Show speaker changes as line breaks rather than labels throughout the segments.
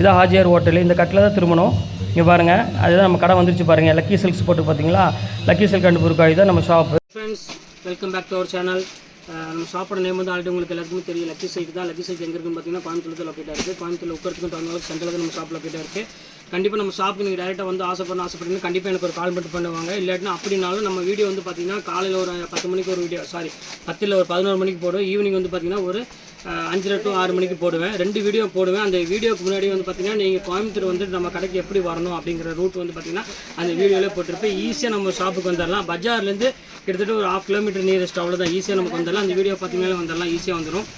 இதான் ஹாஜியார் ஹோட்டல். இந்த கட்டில் தான் திரும்பணும். இங்கே பாருங்கள் அதுதான் நம்ம கடை வந்துருச்சு பாருங்கள் லக்கி சில்க்ஸ் போட்டு பார்த்தீங்களா? லக்கி சில்க் அண்ட் புருக்காய் தான் நம்ம shop friends welcome back to our channel நம்ம ஷாப்போட நேம் வந்து ஆல்ரெடி உங்களுக்கு எல்லாருக்குமே தெரியும். லக்கி சைக் தான். லக்கி சைக் எங்கே இருக்குன்னு பார்த்தீங்கன்னா கோயம்புத்தூர் லொக்கேட்டாக இருக்குது கோயம்புத்தூர் உட்கறதுக்கும் டவுன் சென்டரில் தான் நம்ம ஷாப் லொக்கேட்டாக இருக்குது கண்டிப்பாக நம்ம ஷாப்புக்கு நீங்கள் டேரெக்டாக வந்து ஆசைப்படணும் ஆசைப்பட்டீங்கன்னா கண்டிப்பாக எனக்கு ஒரு கால் மட்டும் பண்ணுவாங்க. இல்லாட்டினா அப்படினாலும் நம்ம வீடியோ வந்து பார்த்தீங்கன்னா காலையில் ஒரு பத்து மணிக்கு ஒரு வீடியோ சாரி பத்தில் ஒரு பதினோரு மணிக்கு போடும் ஈவினிங் வந்து பார்த்தீங்கன்னா ஒரு அஞ்சரை டு ஆறு மணிக்கு போடுவேன். ரெண்டு வீடியோ போடுவேன். அந்த வீடியோக்கு முன்னாடி வந்து பார்த்தீங்கன்னா நீங்கள் கோயம்புத்தூர் வந்து நம்ம கடைக்கு எப்படி வரணும் அப்படிங்கிற ரூட் வந்து பார்த்தீங்கன்னா அந்த வீடியோவிலே போட்டிருப்பேன். ஈஸியாக நம்ம ஷாப்புக்கு வந்துடலாம். பஜார்லேருந்து கிட்டத்தட்ட ஒரு ஹாஃப் கிலோமீட்டர் நியரஸ்ட் அவ்வளோதான் ஈஸியாக நமக்கு வந்துடலாம். அந்த வீடியோ பார்த்தீங்கன்னா வந்துடலாம். ஈஸியாக வந்துடும்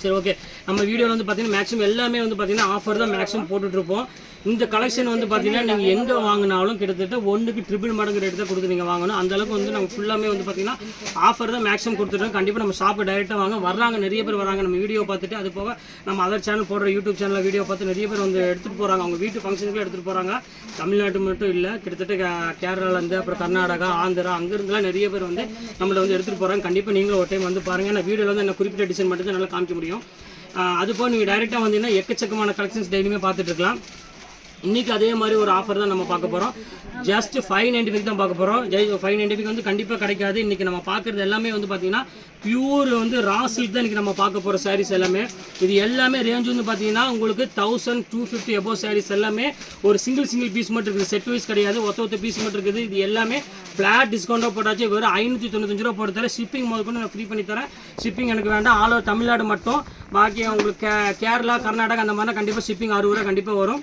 சரி ஓகே நம்ம வீடியோவில் வந்து பார்த்தீங்கன்னா மேக்ஸிமம் எல்லாமே வந்து பார்த்தீங்கன்னா ஆஃபர் தான் மேக்ஸிமம் போட்டுட்ருப்போம் இந்த கலெக்ஷன் வந்து பார்த்தீங்கன்னா நீங்கள் எங்கே வாங்கினாலும் கிட்டத்தட்ட ஒன்றுக்கு ட்ரிபிள் மடங்கு ரேட்டு தான் கொடுத்து நீங்கள் வாங்கணும். அந்தளவுக்கு வந்து நம்ம ஃபுல்லாமே வந்து பார்த்தீங்கன்னா ஆஃபர் தான் மேக்ஸிமம் கொடுத்துருக்கோம் கண்டிப்பாக நம்ம ஷாப்பு டைரெக்டாக வாங்க. வர்றாங்க நிறைய பேர் வராங்க நம்ம வீடியோ பார்த்துட்டு அது போக நம்ம அதர் சேனல் போடுற யூடியூப் சேனலில் வீடியோ பார்த்து நிறைய பேர் வந்து எடுத்துகிட்டு போகிறாங்க அவங்க வீட்டு ஃபங்க்ஷனுக்கு எடுத்துகிட்டு போகிறாங்க தமிழ்நாட்டு மட்டும் இல்லை கிட்டத்தட்ட கேரளாலேருந்து அப்புறம் கர்நாடகா ஆந்திரா அங்கேருந்துலாம் நிறைய பேர் வந்து நம்மளை வந்து எடுத்துகிட்டு போகிறாங்க கண்டிப்பாக நீங்களும் ஒரு டைம் வந்து பாருங்கள் ஏன்னா வீடியோவில் வந்து என்ன குறிப்பிட்ட டிசைன் மட்டும் தான் நல்லா காமிக்க முடியும். அது போக நீங்கள் டைரெக்டாக வந்தீங்கன்னா எக்கச்சக்கமான கலெக்ஷன்ஸ் டெய்லியுமே பார்த்துட்டு இருக்கலாம். இன்னைக்கு அதே மாதிரி ஒரு ஆஃபர் தான் நம்ம பார்க்க போகிறோம் ஜஸ்ட் ஃபைவ் நைன்டி ஃபைவ் தான் பார்க்க போகிறோம் ஜெய் ஃபைவ் நைன்டி வந்து கண்டிப்பாக கிடைக்காது. இன்றைக்கி நம்ம பார்க்குறது எல்லாமே வந்து பார்த்தீங்கன்னா பியூர் வந்து ரா சில்க் தான் இன்றைக்கி நம்ம பார்க்க போகிற சாரீஸ் எல்லாமே. இது எல்லாமே ரேஞ்ச் வந்து பார்த்தீங்கன்னா உங்களுக்கு thousand two fifty above saris எல்லாமே. ஒரு சிங்கிள் சிங்கிள் பீஸ் மட்டும் இருக்குது. செட் வைஸ் கிடையாது. ஒத்த ஒத்த பீஸ் மட்டும் இருக்குது. இது எல்லாமே ஃப்ளாட் டிஸ்கவுண்ட்டாக போட்டாச்சு. வெறும் ஐநூற்றி தொண்ணூத்தஞ்சு ரூபா போட்டு தரேன். ஷிப்பிங் முதற்கொண்டு நான் ஃப்ரீ பண்ணி தரேன். ஷிப்பிங் எனக்கு வேண்டாம். ஆல் ஓவர் தமிழ்நாடு மட்டும். பாக்கி உங்களுக்கு கே கேரளா கர்நாடகா அந்த மாதிரிலாம் கண்டிப்பாக ஷிப்பிங் அறுபது ரூபா கண்டிப்பாக வரும்.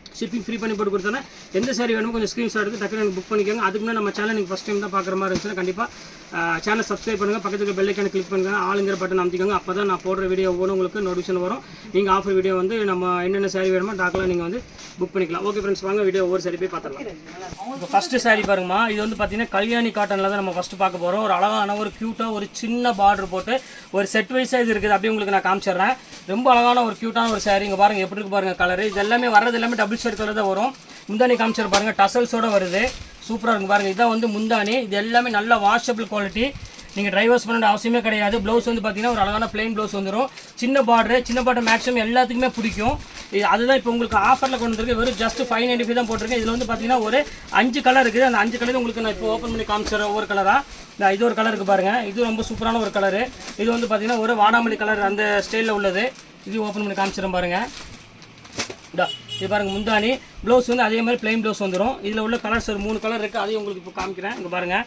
ஷிப்பிங் ஃப்ரீ பண்ணி போட்டு கொடுத்தேன். எந்த சாரி வேணுமோ கொஞ்சம் ஸ்க்ரீன்ஷாட் எடுத்து டக்குனு எனக்கு புக் பண்ணிக்கோங்க. அதுக்கு முன்னாடி நம்ம சேனல் நீங்கள் ஃபஸ்ட் டைம் தான் பார்க்குற மாதிரி இருந்துச்சுன்னா கண்டிப்பாக சேனல் சப்ஸ்கிரைப் பண்ணுங்கள் பக்கத்துக்கு பெல் ஐக்கான கிளிக் பண்ணுங்கள் ஆளுங்கிற பட்டன் அமைச்சிக்கோங்க அப்போ தான் நான் போடுற வீடியோ ஒவ்வொரு உங்களுக்கு நோட்டிஃபிகேஷன் வரும். நீங்கள் ஆஃபர் வீடியோ வந்து நம்ம என்னென்ன சாரி வேணுமோ டாக்கெலாம் நீங்கள் வந்து புக் பண்ணிக்கலாம். ஓகே ஃப்ரெண்ட்ஸ் வாங்க வீடியோ ஒவ்வொரு சாரி போய் பார்த்துடலாம். இப்போ ஃபஸ்ட்டு சாரி பாருங்கம்மா. இது வந்து பார்த்தீங்கன்னா கல்யாணி காட்டனில் தான் நம்ம ஃபஸ்ட்டு பார்க்க போகிறோம் ஒரு அழகான ஒரு க்யூட்டாக ஒரு சின்ன பார்டர் போட்டு ஒரு செட் வைஸாக இது இருக்குது. அப்படியே உங்களுக்கு நான் காமிச்சிடுறேன். ரொம்ப அழகான ஒரு க்யூட்டான ஒரு சாரி இங்கே பாருங்கள் எப்படி இருக்கு பாருங்கள் கலர் இது எல்லாமே வர்றது எல்லாமே டபுள் மிக்சர் கலர் தான் வரும். முந்தானி காமிச்சிரு பாருங்கள் டசல்ஸோட வருது. சூப்பராக இருக்கும் பாருங்கள் இதான் வந்து முந்தானி இது எல்லாமே நல்ல வாஷபிள் குவாலிட்டி நீங்கள் ட்ரைவர்ஸ் பண்ண அவசியமே கிடையாது. ப்ளவுஸ் வந்து பார்த்தீங்கன்னா ஒரு அழகான பிளைன் ப்ளவுஸ் வந்துடும் சின்ன பார்டரு சின்ன பார்டர் மேக்ஸிமம் எல்லாத்துக்குமே பிடிக்கும். இது அதுதான் இப்போ உங்களுக்கு ஆஃபரில் கொண்டு வந்துருக்கு. வெறும் ஜஸ்ட் ஃபைவ் நைன்டி தான் போட்டிருக்கேன் இதில் வந்து பார்த்தீங்கன்னா ஒரு அஞ்சு கலர் இருக்குது. அந்த அஞ்சு கலர் உங்களுக்கு நான் இப்போ ஓப்பன் பண்ணி காமிச்சிடுறேன். ஒவ்வொரு கலராக இது ஒரு கலர் இருக்குது பாருங்கள் இது ரொம்ப சூப்பரான ஒரு கலரு இது வந்து பார்த்தீங்கன்னா ஒரு வாடாமல்லி கலர் அந்த ஸ்டைலில் உள்ளது. இது ஓப்பன் பண்ணி காமிச்சிடுறேன் பாருங்கள் இது பாருங்கள் முந்தானி ப்ளவுஸ் வந்து அதே மாதிரி plain ப்ளவுஸ் வந்துடும் இதில் உள்ள கலர்ஸ் ஒரு மூணு கலர் இருக்குது அதையும் உங்களுக்கு இப்போ காமிக்கிறேன். இங்கே பாருங்கள்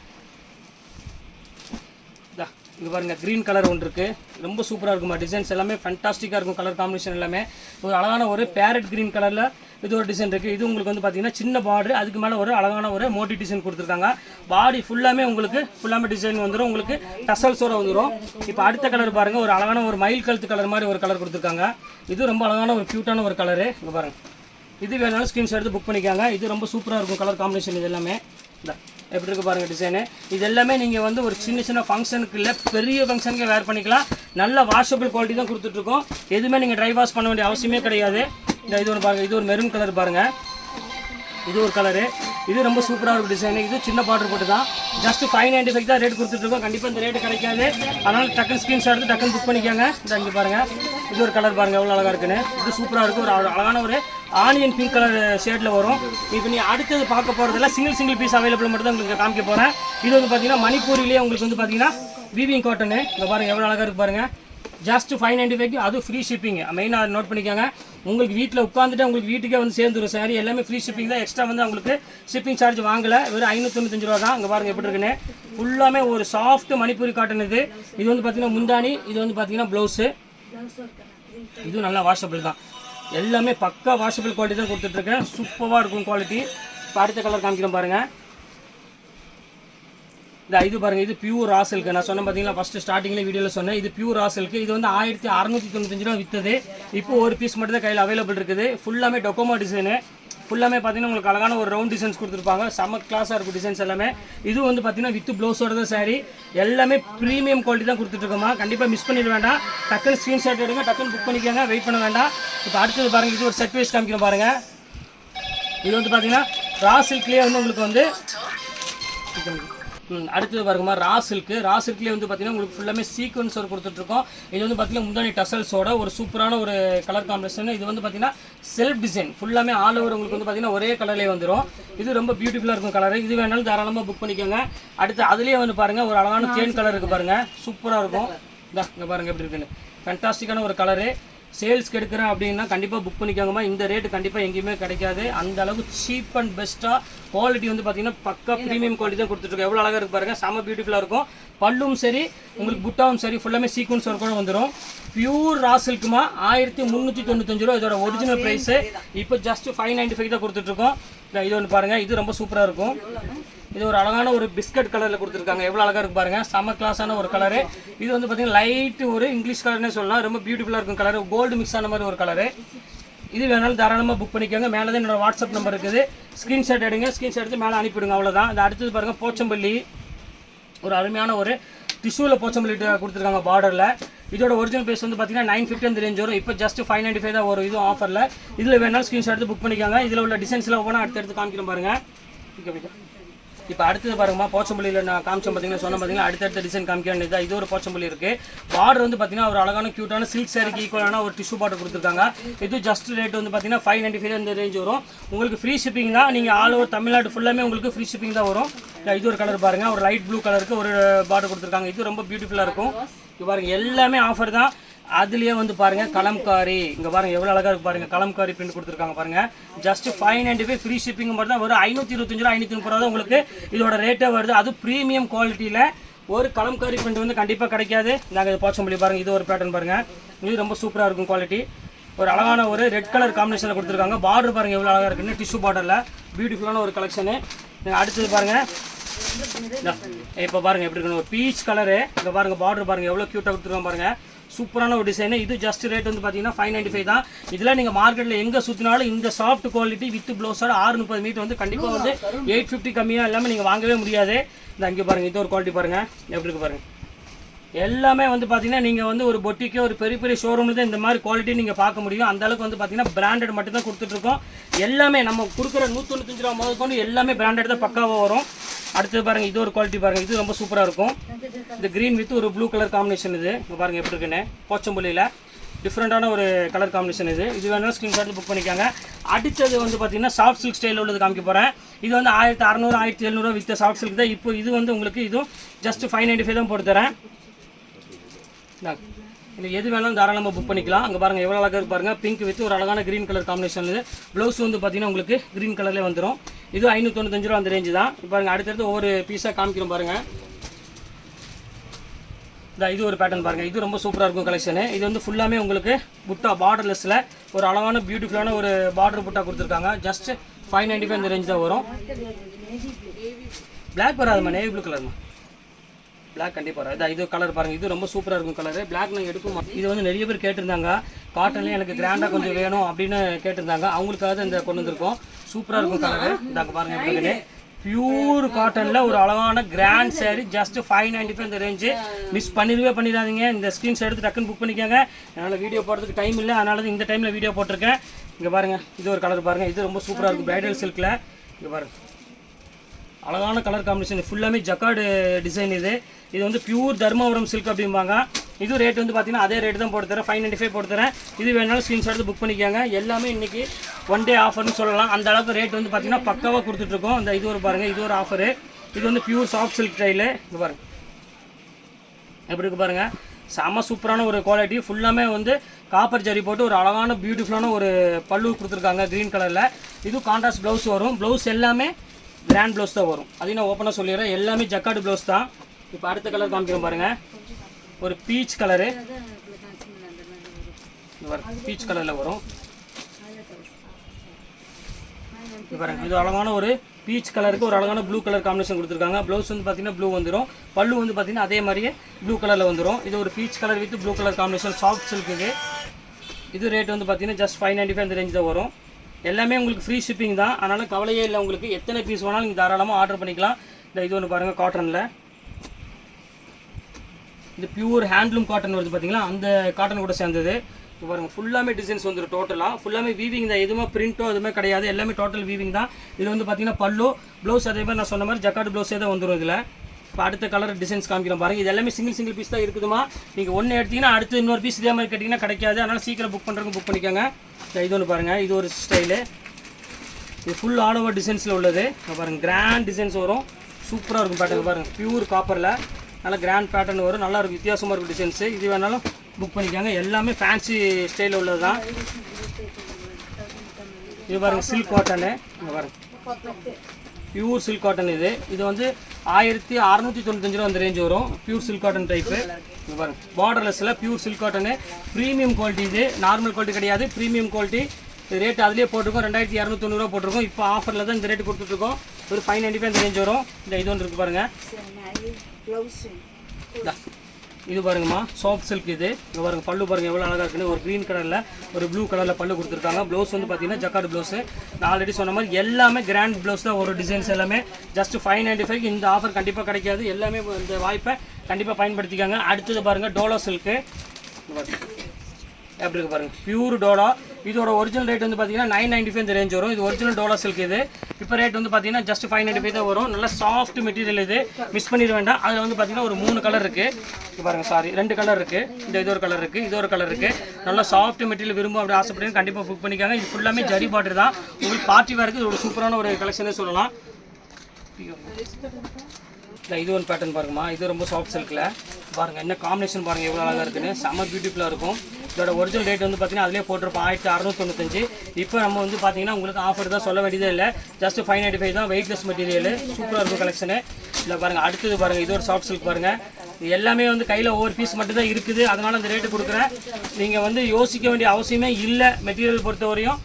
இதா இங்கே பாருங்கள் க்ரீன் கலர் ஒன்று இருக்குது ரொம்ப சூப்பராக இருக்குமா? டிசைன்ஸ் எல்லாமே ஃபண்டாஸ்டிக்காக இருக்கும். கலர் காம்பினேஷன் எல்லாமே. ஒரு அழகான ஒரு பேரட் க்ரீன் கலரில் இது ஒரு டிசைன் இருக்குது இது உங்களுக்கு வந்து பார்த்தீங்கன்னா சின்ன பார்டர் அதுக்கு மேலே ஒரு அழகான ஒரு மோட்டி டிசைன் கொடுத்துருக்காங்க. பாடி ஃபுல்லாமே உங்களுக்கு ஃபுல்லாமே டிசைன் வந்துடும் உங்களுக்கு டசல்ஸோட வந்துடும் இப்போ அடுத்த கலர் பாருங்கள் ஒரு அழகான ஒரு மயில் கழுத்து கலர் மாதிரி ஒரு கலர் கொடுத்துருக்காங்க. இது ரொம்ப அழகான ஒரு க்யூட்டான ஒரு கலரு இங்கே பாருங்கள் இது வேணாலும் ஸ்க்ரீன்ஷாட் எடுத்து புக் பண்ணிக்காங்க. இது ரொம்ப சூப்பராக இருக்கும் கலர் காம்பினேஷன் இது எல்லாமே இந்த எப்படி இருக்கு பாருங்கள் டிசைனு இது எல்லாமே நீங்கள் வந்து ஒரு சின்ன சின்ன ஃபங்க்ஷனுக்கு இல்லை பெரிய ஃபங்க்ஷனுக்கு வேர் பண்ணிக்கலாம். நல்ல வாஷபிள் குவாலிட்டி தான் கொடுத்துட்ருக்கோம் எதுவுமே நீங்கள் ட்ரை வாஷ் பண்ண வேண்டிய அவசியமே கிடையாது. இந்த இது ஒன்று பாருங்கள் இது ஒரு மெரூன் கலர் பாருங்கள் இது ஒரு கலரு இது ரொம்ப சூப்பராக இருக்கும் டிசைன் இது சின்ன பார்டர் போட்டு தான் ஜஸ்ட் ஃபைவ் நைன்டி ஃபைவ் தான் ரேட் கொடுத்துட்ருக்கோம் கண்டிப்பாக இந்த ரேட்டு கிடைக்காது. அதனால் டக்குன்னு ஸ்க்ரீன்ஷாட் எடுத்து டக்குன்னு புக் பண்ணிக்கோங்க. இந்த இங்கே பாருங்கள் இது ஒரு கலர் பாருங்கள் எவ்வளோ அழகாக இருக்குன்னு. இது சூப்பராக இருக்கும் ஒரு அழகான ஒரு ஆனியன் பிங்க் கலர் ஷேடில் வரும். இப்போ நீ அடுத்தது பார்க்க போகிறதுல சிங்கிள் சிங்கிள் பீஸ் அவைலபிள் மட்டும் தான் உங்களுக்கு காமிக்க போகிறேன் இது வந்து பார்த்தீங்கன்னா மணிப்பூரிலேயே உங்களுக்கு வந்து பார்த்தீங்கன்னா வீவிங் காட்டனு இங்கே பாருங்கள் எவ்வளோ அழகாக இருக்கு பாருங்கள் ஜஸ்ட் ஃபைவ் நைன்டி ஃபைவ்க்கு அதுவும் ஃப்ரீ ஷிப்பிங் மெயினாக நோட் பண்ணிக்கோங்க. உங்களுக்கு வீட்டில் உட்காந்துட்டு உங்களுக்கு வீட்டுக்கே வந்து சேர்ந்துரும் சாரி எல்லாமே ஃப்ரீ ஷிப்பிங் தான். எக்ஸ்ட்ரா வந்து உங்களுக்கு ஷிப்பிங் சார்ஜ் வாங்கலை. வெறும் ஐநூற்றி ரூபா தான். அங்கே பாருங்க எப்படி இருக்குன்னு. ஃபுல்லாமே ஒரு சாஃப்ட் மணிப்பூரி காட்டன் இது. இது வந்து பார்த்தீங்கன்னா முந்தானி இது வந்து பார்த்தீங்கன்னா ப்ளவுஸு இதுவும் நல்லா வாஷபிள் தான். எல்லாமே பக்கா வாஷபிள் குவாலிட்டி தான் கொடுத்துட்ருக்கேன் சூப்பராக இருக்கும் குவாலிட்டி இப்போ அடுத்த கலர் காமிக்கிறோம் பாருங்கள் இந்த இது பாருங்க இது பியூர் ரா நான் சொன்னேன் பார்த்தீங்களா ஃபர்ஸ்ட் ஸ்டார்டிங்ல வீடியோவில் சொன்னேன். இது பியூர் ரா இது வந்து ஆயிரத்தி அறநூற்றி தொண்ணூத்தஞ்சு ரூபா வித்தது. இப்போ ஒரு பீஸ் மட்டும் தான் கையில் அவைலபிள் இருக்குது. ஃபுல்லாமே டொக்கோமோ டிசைனு ஃபுல்லாமே பார்த்தீங்கன்னா உங்களுக்கு அழகான ஒரு ரவுண்ட் டிசைன்ஸ் கொடுத்துருப்பாங்க. செம்ம கிளாஸாக இருக்கும் டிசைன்ஸ் எல்லாமே. இது வந்து பார்த்தீங்கன்னா வித் ப்ளவுஸோட தான் சாரி எல்லாமே ப்ரீமியம் குவாலிட்டி தான் கொடுத்துட்ருக்கோமா கண்டிப்பாக மிஸ் பண்ணிட வேண்டாம். டக்குன்னு ஸ்க்ரீன்ஷாட் எடுங்க டக்குன்னு புக் பண்ணிக்கோங்க. வெயிட் பண்ண வேண்டாம். இப்போ அடுத்தது பாருங்க இது ஒரு செட் வைஸ் காமிக்கணும் பாருங்க. இது வந்து பார்த்தீங்கன்னா ரா சில்க்லேயே வந்து உங்களுக்கு வந்து அடுத்தது பாருங்கம்மா ரா சில்க்கு ரா சில்க்லேயே வந்து பார்த்தீங்கன்னா உங்களுக்கு ஃபுல்லாமே சீக்வன்ஸ் ஒரு கொடுத்துட்ருக்கோம் இது வந்து பார்த்தீங்கன்னா முந்தானி டசல்ஸோட ஒரு சூப்பரான ஒரு கலர் காம்பினேஷன் இது வந்து பார்த்தீங்கன்னா செல்ஃப் டிசைன் ஃபுல்லாமே ஆல் ஓவர் உங்களுக்கு வந்து பார்த்தீங்கன்னா ஒரே கலர்லேயே வந்துடும் இது ரொம்ப பியூட்டிஃபுல்லாக இருக்கும் கலர் இது வேணாலும் தாராளமாக புக் பண்ணிக்கோங்க. அடுத்து அதுலேயே வந்து பாருங்கள் ஒரு அழகான தேன் கலர் இருக்குது பாருங்கள் சூப்பராக இருக்கும். இந்த இங்கே பாருங்கள் எப்படி இருக்குன்னு. ஃபேன்டாஸ்டிக்கான ஒரு கலரு சேல்ஸ்க்கு எடுக்கிறேன் அப்படின்னா கண்டிப்பாக புக் பண்ணிக்கோங்கம்மா. இந்த ரேட்டு கண்டிப்பாக எங்கேயுமே கிடைக்காது. அந்த அளவுக்கு சீப் அண்ட் பெஸ்ட்டாக குவாலிட்டி வந்து பார்த்தீங்கன்னா பக்கா ப்ரீமியம் குவாலிட்டி தான் கொடுத்துட்ருக்கோம் எவ்வளோ அழகாக இருக்கு பாருங்க. செம்ம பியூட்டிஃபுல்லாக இருக்கும். பல்லும் சரி உங்களுக்கு புட்டாவும் சரி ஃபுல்லாமே சீக்வன்ஸ் கூட வந்துடும் பியூர் ரா சில்க்குமா ஆயிரத்தி முந்நூற்றி தொண்ணூத்தஞ்சு ரூபா இதோட ஒரிஜினல் ப்ரைஸு இப்போ ஜஸ்ட் ஃபைவ் நைன்டி ஃபைவ் தான் கொடுத்துட்ருக்கோம் இது ஒன்று பாருங்கள் இது ரொம்ப சூப்பராக இருக்கும். இது ஒரு அழகான ஒரு பிஸ்கட் கலரில் கொடுத்துருக்காங்க. எவ்வளோ அழகாக இருக்கு பாருங்கள் செம கிளாஸான ஒரு கலரு. இது வந்து பார்த்தீங்கன்னா லைட்டு ஒரு இங்கிலீஷ் கலர்னே சொல்லலாம். ரொம்ப பியூட்டிஃபுல்லாக இருக்கும் கலரு. கோல்டு மிக்ஸ் ஆன மாதிரி ஒரு கலரு. இது வேணாலும் தாராளமாக புக் பண்ணிக்கோங்க. மேலே தான் என்னோடய வாட்ஸ்அப் நம்பர் இருக்குது. ஸ்க்ரீன்ஷாட் எடுங்க. ஸ்க்ரீன்ஷாட் எடுத்து மேலே அனுப்பிவிடுங்க. அவ்வளோதான் இது அடுத்தது பாருங்கள் போச்சம்பள்ளி. ஒரு அருமையான ஒரு டிஷ்யூவில் போச்சம்பள்ளி கொடுத்துருக்காங்க பார்டரில் இதோட ஒரிஜினல் ப்ரைஸ் வந்து பார்த்தீங்கன்னா நைன் ஃபிஃப்டி அந்த ரேஞ்ச் வரும். இப்போ ஜஸ்ட் ஃபைவ் நைன்டி ஃபைவ் தான் வரும். இதுவும் ஆஃபரில் இதில் வேணாலும் ஸ்க்ரீன்ஷாட் எடுத்து புக் பண்ணிக்கோங்க. இதில் உள்ள டிசைன்ஸ்லாம் ஒவ்வொன்றா அடுத்து எடுத்து காமிக்கிறோம் பாருங்கள் இங்கே இப்போ அடுத்தது பாருங்கம்மா போச்சம்பள்ளியில் நான் காமிச்சேன் பார்த்தீங்கன்னா சொன்ன பார்த்தீங்கன்னா அடுத்தடுத்த டிசைன் காமிக்க வேண்டியது இது ஒரு போச்சம்பள்ளி இருக்குது பார்டர் வந்து பார்த்தீங்கன்னா ஒரு அழகான க்யூட்டான சில்க் சாரிக்கு ஈக்குவலான ஒரு டிஷ்யூ பார்டர் கொடுத்துருக்காங்க. இது ஜஸ்ட் ரேட் வந்து பார்த்தீங்கன்னா ஃபைவ் நைன்டி ஃபைவ் இந்த ரேஞ்ச் வரும். உங்களுக்கு ஃப்ரீ ஷிப்பிங் தான் நீங்கள் ஆல் ஓவர் தமிழ்நாடு ஃபுல்லாமே உங்களுக்கு ஃப்ரீ ஷிப்பிங் தான் வரும். இது ஒரு கலர் பாருங்கள் ஒரு லைட் ப்ளூ கலருக்கு ஒரு பார்டர் கொடுத்துருக்காங்க. இது ரொம்ப பியூட்டிஃபுல்லாக இருக்கும். இது எல்லாமே ஆஃபர் தான். அதுலேயே வந்து பாருங்க கலம்காரி. இங்கே பாருங்க எவ்வளோ அழகாக இருக்கு பாருங்க. கலம்காரி பிரிண்ட் கொடுத்துருக்காங்க பாருங்கள் just five ninety five free shipping மட்டும் தான் ஒரு ஐநூற்றி இருபத்தஞ்சு ரூபா ஐநூற்றி முப்பது ரூபா தான் உங்களுக்கு இதோட ரேட்டே வருது. அது ப்ரீமியம் குவாலிட்டியில் ஒரு கலம்காரி பிரிண்ட் வந்து கண்டிப்பாக கிடைக்காது. நாங்கள் இதை போச்ச முடியும் பாருங்கள் இது ஒரு பேட்டர்ன் பாருங்கள் இது ரொம்ப சூப்பராக இருக்கும் குவாலிட்டி ஒரு அழகான ஒரு ரெட் கலர் காம்பினேஷனில் கொடுத்துருக்காங்க. பார்டர் பாருங்கள் எவ்வளோ அழகாக இருக்குன்னு டிஷ்யூ பார்டரில் பியூட்டிஃபுல்லான ஒரு கலெக்ஷனு அடுத்தது பாருங்கள் இப்போ பாருங்கள் எப்படி இருக்கணும் ஒரு பீச் கலரு இங்கே பாருங்க பார்டர் பாருங்கள் எவ்வளோ க்யூட்டாக கொடுத்துருக்கோம் பாருங்க. சூப்பரான ஒரு டிசைனு இது ஜஸ்ட் ரேட் வந்து பார்த்தீங்கன்னா ஃபைவ் நைன்டி ஃபைவ் தான். இதில் நீங்கள் மார்க்கெட்டில் எங்கே சுற்றினாலும் இந்த சாஃப்ட் குவாலிட்டி வித் ப்ளவுஸோட ஆறு முப்பது மீட்டர் வந்து கண்டிப்பாக வந்து எயிட் ஃபிஃப்டி கம்மியாக இல்லாமல் நீங்கள் வாங்கவே முடியாது. இந்த அங்கே பாருங்கள் இது ஒரு குவாலிட்டி பாருங்கள் எப்படி இருக்கு பாருங்கள் எல்லாமே வந்து பார்த்தீங்கன்னா நீங்கள் வந்து ஒரு பொட்டிக்கே ஒரு பெரிய பெரிய ஷோரூமில் தான் இந்த மாதிரி குவாலிட்டி நீங்கள் பார்க்க முடியும். அந்த அளவுக்கு வந்து பார்த்தீங்கன்னா பிராண்டட் மட்டும் தான் கொடுத்துட்ருக்கோம் எல்லாமே நம்ம கொடுக்குற நூற்றொண்ணூத்தஞ்சு ரூபா முதல் கொண்டு எல்லாமே பிராண்டட் தான் பக்காவாக வரும். அடுத்தது பாருங்கள் இது ஒரு குவாலிட்டி பாருங்கள் இது ரொம்ப சூப்பராக இருக்கும். இந்த க்ரீன் வித் ஒரு ப்ளூ கலர் காம்பினேஷன் இது. பாருங்கள் எப்படி இருக்குன்னு. போச்சம்பள்ளியில் டிஃப்ரெண்ட்டான ஒரு கலர் காம்பினேஷன் இது. இது வேணாலும் ஸ்க்ரீன்ஷாட் புக் பண்ணிக்காங்க. அடுத்தது வந்து பார்த்தீங்கன்னா சாஃப்ட் சில்க் ஸ்டைலில் உள்ளது காமிக்க போகிறேன் இது வந்து ஆயிரத்தி அறநூறு ஆயிரத்தி எழுநூறு வித்த சாஃப்ட் சில்க் தான். இப்போ இது வந்து உங்களுக்கு இதுவும் ஜஸ்ட் ஃபைவ் நைன்ட்டி ஃபைவ் தான் போட்டு தரேன் நீங்கள் எது வேணாலும் தாராளமாக புக் பண்ணிக்கலாம். அங்கே பாருங்கள் எவ்வளோ அழகாக இருக்கு பாருங்க. பிங்க் வித் ஒரு அழகான க்ரீன் கலர் காம்பினேஷன் இது. ப்ளவுஸ் வந்து பார்த்தீங்கன்னா உங்களுக்கு க்ரீன் கலர்லேயே வந்துடும் இது ஐநூற்றி ரூபா அந்த ரேஞ்சு தான். இப்போ அடுத்தடுத்து ஒவ்வொரு பீஸாக காமிக்கிறோம் பாருங்கள் இந்த இது ஒரு பேட்டர்ன் பாருங்கள் இது ரொம்ப சூப்பராக இருக்கும் கலெக்ஷனு இது வந்து ஃபுல்லாமே உங்களுக்கு புட்டா பார்டர்லெஸ்ஸில் ஒரு அழகான பியூட்டிஃபுல்லான ஒரு பார்டர் புட்டா கொடுத்துருக்காங்க. ஜஸ்ட் ஃபைவ் நைன்ட்டி ஃபைவ் இந்த ரேஞ்ச் தான் வரும். பிளாக் வராதுமா நேவி ப்ளூ கலர்மா பிளாக் கண்டிப்பாக வரும் இது கலர் பாருங்கள் இது ரொம்ப சூப்பராக இருக்கும் கலர் பிளாக் நான் எடுக்கும் இது வந்து நிறைய பேர் கேட்டிருந்தாங்க. காட்டன்லேயே எனக்கு கிராண்டாக கொஞ்சம் வேணும் அப்படின்னு கேட்டிருந்தாங்க. அவங்களுக்காக இந்த கொண்டு வந்திருக்கோம். சூப்பராக இருக்கும் கலரு இந்தாங்க பாருங்க எப்படி இருக்குன்னு. பியூர் காட்டனில் ஒரு அழகான grand saree just five ninety five இந்த ரேஞ்சு மிஸ் பண்ணிடவே பண்ணிடாதீங்க. இந்த ஸ்க்ரீன்ஷாட் எடுத்து டக்குன்னு புக் பண்ணிக்கோங்க. என்னால் வீடியோ போடுறதுக்கு டைம் இல்லை. அதனால தான் இந்த டைமில் வீடியோ போட்டிருக்கேன். இங்கே பாருங்கள் இது ஒரு கலர் பாருங்கள் இது ரொம்ப சூப்பராக இருக்கும். பிரைடல் சில்கில் இங்கே பாருங்கள் அழகான கலர் காம்பினேஷன் ஃபுல்லாமே ஜக்கார்டு டிசைன் இது. இது வந்து பியூர் தர்மபுரம் சில்க் அப்படிம்பாங்க. இது ரேட் வந்து பார்த்தீங்கன்னா அதே ரேட் தான் போட்டு தரேன். ஃபைவ் நைன்ட்டி ஃபைவ் போட்டு தரேன். இது வேணாலும் ஸ்க்ரீன்ஷாட் புக் பண்ணிக்கோங்க. எல்லாமே இன்றைக்கி ஒன் டே ஆஃபர்னு சொல்லலாம். அந்த அளவுக்கு ரேட் வந்து பார்த்தீங்கன்னா பக்காவாக கொடுத்துட்ருக்கோம். இந்த இது ஒரு பாருங்கள் இது ஒரு ஆஃபரு இது வந்து பியூர் சாஃப்ட் சில்க் டைலு இது பாருங்க. எப்படி இருக்கு பாருங்க. செம்ம சூப்பரான ஒரு குவாலிட்டி ஃபுல்லாமே வந்து காப்பர் ஜரி போட்டு ஒரு அழகான பியூட்டிஃபுல்லான ஒரு பல்லு கொடுத்துருக்காங்க க்ரீன் கலரில் இதுவும் கான்ட்ராஸ்ட் ப்ளவுஸ் வரும். ப்ளவுஸ் எல்லாமே கிராண்ட் ப்ளவுஸ் தான் வரும். அதையும் நான் ஓப்பனாக சொல்லிடுறேன். எல்லாமே ஜக்காடு ப்ளவுஸ் தான். இப்போ அடுத்த கலர் காமிக்கிறோம் பாருங்க. ஒரு பீச் கலரு பீச் கலரில் வரும். இது பாருங்க. இது அழகான ஒரு பீச் கலருக்கு ஒரு அழகான ப்ளூ கலர் காம்பினேஷன் கொடுத்துருக்காங்க. ப்ளவுஸ் வந்து பார்த்தீங்கன்னா ப்ளூ வந்துடும் பல்லு வந்து பார்த்தீங்கன்னா அதே மாதிரியே ப்ளூ கலரில் வந்துடும் இது ஒரு peach colour with blue colour combination soft silk இது. ரேட் வந்து பார்த்தீங்கன்னா ஜஸ்ட் ஃபைவ் நைன்ட்டி ஃபைவ் அந்த ரேஞ்ச் தான் வரும். எல்லாமே உங்களுக்கு ஃப்ரீ ஷிப்பிங் தான். அதனால் கவலையே இல்லை உங்களுக்கு. எத்தனை பீஸ் வேணாலும் நீங்கள் தாராளமாக ஆர்டர் பண்ணிக்கலாம். இந்த இது ஒன்று பாருங்கள் காட்டனில் இது பியூர் ஹேண்ட்லூம் காட்டன் வருது பார்த்தீங்களா அந்த காட்டன் கூட சேர்ந்தது. இப்போ பாருங்கள் ஃபுல்லாமே டிசைன்ஸ் வந்துடும் டோட்டலாக ஃபுல்லாமே வீவிங் தான். எதுவுமே பிரிண்ட்டோ எதுவுமே கிடையாது. எல்லாமே டோட்டல் வீவிங் தான். இது வந்து பார்த்தீங்கன்னா பல்லு ப்ளவுஸ் அதே மாதிரி நான் சொன்ன மாதிரி ஜக்காட் ப்ளவுஸே தான் வந்துடும் இதில். இப்போ அடுத்த கலர் டிசைன்ஸ் காமிக்கிறோம் பாருங்க. இது எல்லாமே சிங்கிள் சிங்கிள் பீஸ் தான் இருக்குதுமா? நீங்கள் ஒன்று எடுத்தீங்கன்னா அடுத்து இன்னொரு பீஸ் இதே மாதிரி கேட்டிங்கன்னா கிடைக்காது. அதனால் சீக்கிரம் புக் பண்ணுறதுக்கு புக் பண்ணிக்கோங்க. இது ஒன்று பாருங்கள் இது ஒரு ஸ்டைலு இது ஃபுல் ஆல் ஓவர் டிசைன்ஸில் உள்ளது. பாருங்கள் பாருங்க கிராண்ட் டிசைன்ஸ் வரும். சூப்பராக இருக்கும் பேட்டர்ன் பாருங்கள் பியூர் காப்பரில் நல்லா கிராண்ட் பேட்டர்ன் வரும். நல்லா இருக்கும். வித்தியாசமாக இருக்கும் டிசைன்ஸு இது வேணாலும் புக் பண்ணிக்கோங்க. எல்லாமே ஃபேன்சி ஸ்டைலில் உள்ளது தான் இது பாருங்கள் சில்க் காட்டனு இங்கே பாருங்கள் பியூர் சில்க் காட்டன் இது. இது வந்து ஆயிரத்தி அறநூற்றி தொண்ணூத்தஞ்சு ரூபா அந்த ரேஞ்ச் வரும் பியூர் சில்க் காட்டன் டைப்பு பாருங்க. பார்டர்லெஸில் pure silk cotton premium quality இது. நார்மல் குவாலிட்டி கிடையாது. ப்ரீமியம் குவாலிட்டி ரேட் அதுலேயே போட்டிருக்கோம். ரெண்டாயிரத்தி இரநூத்தொண்ணூறுவா போட்டிருக்கோம். இப்போ ஆஃபரில் தான் இந்த ரேட்டு கொடுத்துட்ருக்கோம். ஒரு ஃபைவ் நைன்டி ஃபைவ் இந்த ரேஞ்ச் வரும். இந்த இது ஒன்று இருக்குது பாருங்கள். இது பாருங்கம்மா சாஃப்ட் சில்க் இது. இங்கே பாருங்க பல்லு பாருங்க எவ்வளோ அழகாக இருக்குன்னு. ஒரு க்ரீன் கலரில் ஒரு ப்ளூ கலரில் பல்லு கொடுத்துருக்காங்க. ப்ளவுஸ் வந்து பார்த்தீங்கன்னா ஜக்கார்டு ப்ளவுஸ் நான் ஆல்ரெடி சொன்ன மாதிரி எல்லாமே கிராண்ட் ப்ளவுஸ் தான். ஒரு டிசைன்ஸ் எல்லாமே. ஜஸ்ட் ஃபைவ் நைன்டி ஃபைவ் இந்த ஆஃபர் கண்டிப்பாக கிடைக்காது. எல்லாமே இந்த வாய்ப்பை கண்டிப்பாக பயன்படுத்திக்காங்க. அடுத்தது பாருங்கள் டோலோ சில்க்கு எப்படி இருக்கு பாருங்க. பியூர் டோலா இதோட ஒரிஜினல் ரேட் வந்து பார்த்தீங்கன்னா நைன் நைன்டி ஃபைவ் இந்த ரேஞ்ச் வரும். இது ஒரிஜினல் டோலா சில்க் இது. இப்போ ரேட் வந்து பார்த்தீங்கன்னா ஜஸ்ட் ஃபைவ் நைன்டி ஃபைவ் தான் வரும். நல்ல சாஃப்ட் மெட்டீரியல் இது. மிஸ் பண்ணிட வேண்டாம். அதில் வந்து பார்த்தீங்கன்னா ஒரு மூணு கலர் இருக்கு. பாருங்கள் பாருங்க சாரி ரெண்டு கலர் இருக்கு. இந்த இது ஒரு கலர் இருக்கு. இது ஒரு கலர் இருக்கு. நல்லா சாஃப்ட் மெட்டீரியல் விரும்பும் அப்படி ஆசைப்படுங்க கண்டிப்பாக புக் பண்ணிக்காங்க. இது ஃபுல்லாமே ஜரி பாட்டு தான். உங்களுக்கு பார்ட்டி வேறு இது ஒரு சூப்பரான ஒரு கலெக்ஷனே சொல்லலாம். இந்த இது ஒரு பேட்டர்ன் பாருங்கம்மா. இது ரொம்ப சாஃப்ட் சில்கில் பாருங்க என்ன காம்பினேஷன் பாருங்க எவ்வளோ அழகாக இருக்குன்னு. செம்ம பியூட்டிஃபுல்லாக இருக்கும். இதோட ஒரிஜினல் ரேட் வந்து பார்த்தீங்கன்னா அதிலே போட்டிருப்போம் ஆயிரத்தி அறுநூத்தொண்ணூத்தஞ்சு இப்போ நம்ம வந்து பார்த்தீங்கன்னா உங்களுக்கு ஆஃபர் தான் சொல்ல வேண்டியதே இல்லை. ஜஸ்ட் ஃபைவ் நைன்டி ஃபைவ் தான் வெயிட்லெஸ் மெட்டீரியல் சூப்பராக இருக்கும் கலெக்ஷனு இல்லை பாருங்கள் அடுத்தது பாருங்கள் இது ஒரு சாஃப்ட் சில்க் பாருங்கள் எல்லாமே வந்து கையில் ஒவ்வொரு பீஸ் மட்டும் தான் இருக்குது. அதனால் அந்த ரேட்டு கொடுக்குறேன். நீங்கள் வந்து யோசிக்க வேண்டிய அவசியமே இல்லை மெட்டீரியல் பொறுத்தவரையும்.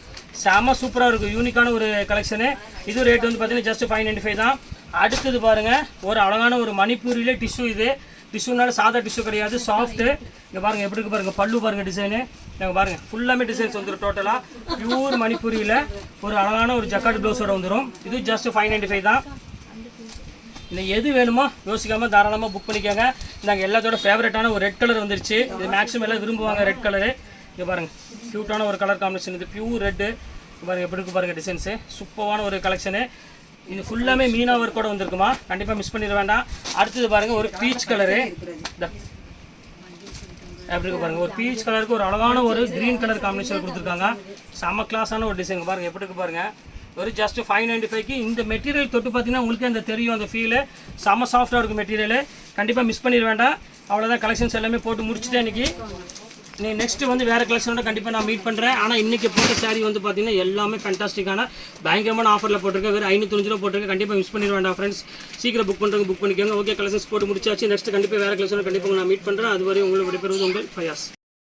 செம சூப்பராக இருக்கும் யூனிக்கான ஒரு கலெக்ஷனு இது ரேட் வந்து பார்த்தீங்கன்னா ஜஸ்ட் ஃபைவ் நைன்டி ஃபைவ் தான். அடுத்தது பாருங்க ஒரு அழகான ஒரு மணிப்பூரியிலே டிஷ்யூ இது. டிஷ்யூனால சாதா டிஷ்யூ கிடையாது சாஃப்ட்டு இங்கே பாருங்க எப்படி இருக்கு பாருங்க பல்லு பாருங்க டிசைனு நாங்கள் பாருங்க ஃபுல்லாமே டிசைன்ஸ் வந்துடும் டோட்டலாக பியூர் மணிப்பூரியில் ஒரு அழகான ஒரு ஜக்காட் ப்ளவுஸோட வந்துடும் இது ஜஸ்ட் ஃபைவ் நைன்டி ஃபைவ் தான். இல்லை எது வேணுமோ யோசிக்காமல் தாராளமாக புக் பண்ணிக்கோங்க. நாங்கள் எல்லாத்தோட ஃபேவரட்டான ஒரு ரெட் கலர் வந்துருச்சு. இது மேக்ஸிமம் எல்லாம் விரும்புவாங்க ரெட் கலரு இங்கே பாருங்க க்யூட்டான ஒரு கலர் காம்பினேஷன் இது பியூர் ரெட்டு பாருங்க எப்படி இருக்கு பாருங்க டிசைன்ஸு சூப்பரான ஒரு கலெக்ஷனு இது ஃபுல்லாமே மீனா ஒர்க்கோட வந்திருக்குமா? கண்டிப்பாக மிஸ் பண்ணிட வேண்டாம். அடுத்தது பாருங்கள் ஒரு பீச் கலரு எப்படி இருக்கு பாருங்கள் ஒரு பீச் கலருக்கு ஒரு அழகான ஒரு க்ரீன் கலர் காம்பினேஷன் கொடுத்துருக்காங்க. செம்ம கிளாஸான ஒரு டிசைன் பாருங்கள் எப்படி இருக்கு பாருங்கள் ஒரு ஜஸ்ட் ஃபைவ் நைன்டி ஃபைவ்க்கு இந்த மெட்டீரியல் தொட்டு பார்த்தீங்கன்னா உங்களுக்கு அந்த தெரியும் அந்த ஃபீலு செம்ம சாஃப்டாக இருக்கும் மெட்டீரியலு கண்டிப்பாக மிஸ் பண்ணிட வேண்டாம். அவ்வளோதான் கலெக்ஷன்ஸ் எல்லாமே போட்டு முடிச்சுட்டேன் இன்றைக்கி நீ நெக்ஸ்ட் வந்து வேறு கலெக்ஷனோட கண்டிப்பாக நான் மீட் பண்ணுறேன் ஆனால் இன்றைக்கி போட்ட saree வந்து பார்த்தீங்கன்னா எல்லாமே ஃபேன்டாஸ்டிக்கான பயங்கரமான ஆஃபரில் போட்டிருக்கேன் வெறும் ஐநூற்றி ரூபா போட்டிருக்கேன் கண்டிப்பாக மிஸ் பண்ணிட வேண்டாம் ஃப்ரெண்ட்ஸ் சீக்கிரம் புக் பண்ணுறவங்க புக் பண்ணிக்கோங்க. ஓகே கலெக்ஷன்ஸ் போட்டு முடிச்சாச்சு. நெக்ஸ்ட் கண்டிப்பாக வேறு கலெக்ஷனோட கண்டிப்பாக நான் மீட் பண்ணுறேன் அதுவரை உங்களுக்கு விடைபெறுவது உங்கள் ஃபயாஸ்